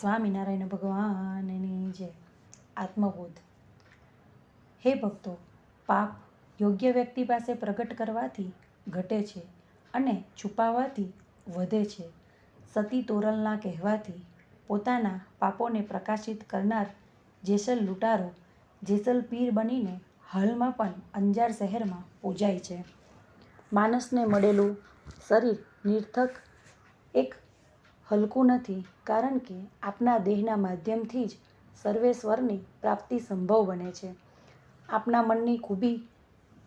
સ્વામિનારાયણ ભગવાનની જય આત્મબોધ. હે ભક્તો, પાપ યોગ્ય વ્યક્તિ પાસે પ્રગટ કરવાથી ઘટે છે અને છુપાવવાથી વધે છે. સતી તોરલના કહેવાથી પોતાના પાપોને પ્રકાશિત કરનાર જેસલ લૂંટારો, જેસલ પીર બનીને હાલમાં પણ અંજાર શહેરમાં પૂજાય છે. માણસને મળેલું શરીર નિર્થક એક હલકું નથી, કારણ કે આપના દેહના માધ્યમથી જ સર્વેશ્વરની પ્રાપ્તિ સંભવ બને છે. આપના મનની ખૂબી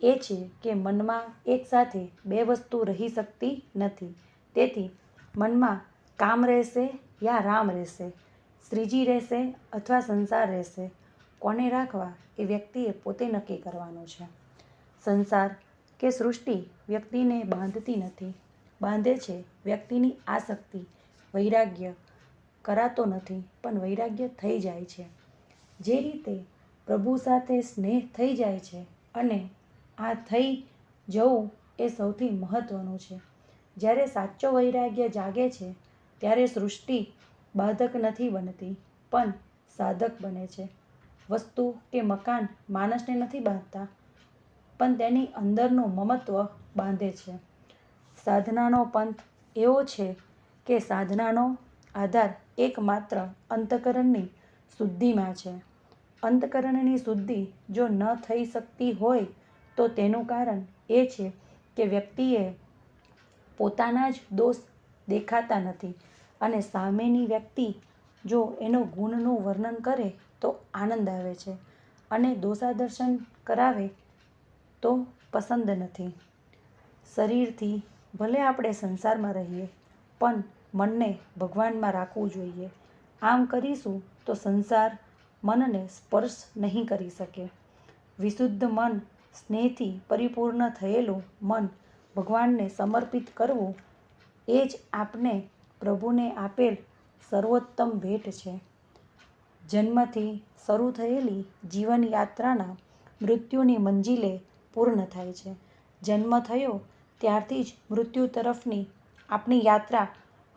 એ છે કે મનમાં એકસાથે બે વસ્તુ રહી શકતી નથી. તેથી મનમાં કામ રહેશે યા રામ રહેશે, શ્રીજી રહેશે અથવા સંસાર રહેશે, કોને રાખવા એ વ્યક્તિએ પોતે નક્કી કરવાનું છે. સંસાર કે સૃષ્ટિ વ્યક્તિને બાંધતી નથી, બાંધે છે વ્યક્તિની આસક્તિ વૈરાગ્ય કરાતો નથી, પણ વૈરાગ્ય થઈ જાય છે. જે રીતે પ્રભુ સાથે સ્નેહ થઈ જાય છે અને આ થઈ જવું એ સૌથી મહત્ત્વનું છે. જ્યારે સાચો વૈરાગ્ય જાગે છે, ત્યારે સૃષ્ટિ બાધક નથી બનતી, પણ સાધક બને છે. વસ્તુ કે મકાન માણસને નથી બાંધતા, પણ તેની અંદરનું મમત્વ બાંધે છે. સાધનાનો પંથ એવો છે કે સાધનાનો આધાર એકમાત્ર અંતકરણની શુદ્ધિમાં છે. અંતકરણની શુદ્ધિ જો ન થઈ શકતી હોય તો તેનું કારણ એ છે કે વ્યક્તિએ પોતાના જ દોષ દેખાતા નથી અને સામેની વ્યક્તિ જો એનો ગુણનું વર્ણન કરે તો આનંદ આવે છે અને દોષાદર્શન કરાવે તો પસંદ નથી. શરીરથી ભલે આપણે સંસારમાં રહીએ, પણ મનને ભગવાનમાં રાખવું જોઈએ. આમ કરીશું તો સંસાર મનને સ્પર્શ નહીં કરી શકે. વિશુદ્ધ મન સ્નેહથી પરિપૂર્ણ થયેલું મન ભગવાનને સમર્પિત કરવું એ જ આપને પ્રભુને આપેલ સર્વોત્તમ ભેટ છે. જન્મથી શરૂ થયેલી જીવનયાત્રાના મૃત્યુની મંજિલે પૂર્ણ થાય છે. જન્મ થયો ત્યારથી જ મૃત્યુ તરફની આપણી યાત્રા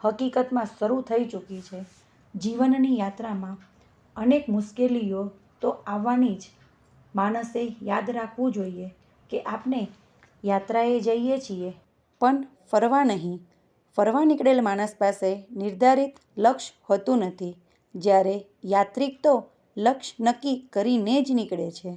હકીકતમાં શરૂ થઈ ચૂકી છે. જીવનની યાત્રામાં અનેક મુશ્કેલીઓ તો આવવાની જ. માણસે યાદ રાખવું જોઈએ કે આપણે યાત્રાએ જઈએ છીએ. પણ ફરવા નહીં. ફરવા નીકળેલ માણસ પાસે નિર્ધારિત લક્ષ્ય હોતું નથી. જ્યારે યાત્રિક તો લક્ષ્ય નક્કી કરીને જ નીકળે છે.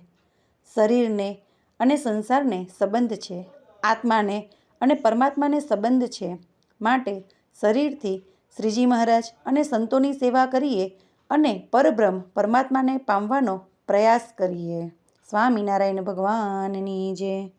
શરીરને અને સંસારને સંબંધ છે. આત્માને અને પરમાત્માને સંબંધ છે માટે શરીરથી શ્રીજી મહારાજ અને સંતોની સેવા કરીએ અને પરબ્રહ્મ પરમાત્માને પામવાનો પ્રયાસ કરીએ. સ્વામિનારાયણ ભગવાનની જય.